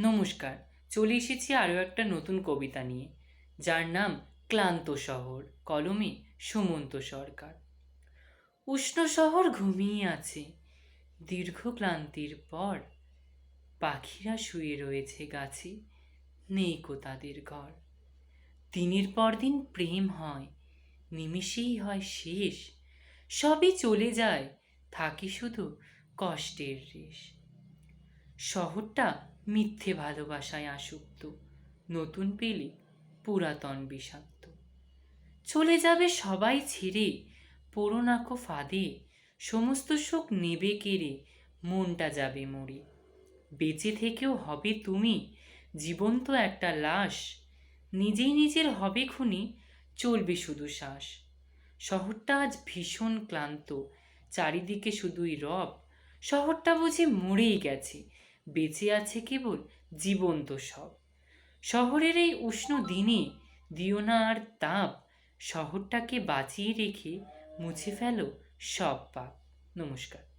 নমস্কার, চলে এসেছি আরও একটা নতুন কবিতা নিয়ে, যার নাম ক্লান্ত শহর, কলমে সুমন্ত সরকার। উষ্ণ শহর ঘুমিয়ে আছে, দীর্ঘ ক্লান্তির পর পাখিরা শুয়ে রয়েছে গাছে, নেই কো তাদের ঘর। দিনের পর দিন প্রেম হয়, নিমিষেই হয় শেষ, সবই চলে যায়, থাকে শুধু কষ্টের রেশ। শহরটা মিথ্যে ভালোবাসায় আসক্ত, নতুন পেলে পুরাতন বিষাক্ত। চলে যাবে সবাই ছেড়ে পোড়োনাকো ফাঁদে, সমস্ত সুখ নেবে কেড়ে, মনটা যাবে মরে। বেঁচে থেকেও হবে তুমি, জীবন্ত একটা লাশ, নিজেই নিজের হবে খুনি, চলবে শুধু শ্বাস। শহরটা আজ ভীষণ ক্লান্ত, চারিদিকে শুধুই রব, শহরটা বুঝি মরেই গেছে বেঁচে আছে কেবল জীবন্ত সব। শহরের এই উষ্ণ দিনে দিও না আর তাপ, শহরটাকে বাঁচিয়ে রেখে মুছে ফেলো সব পাপ। নমস্কার।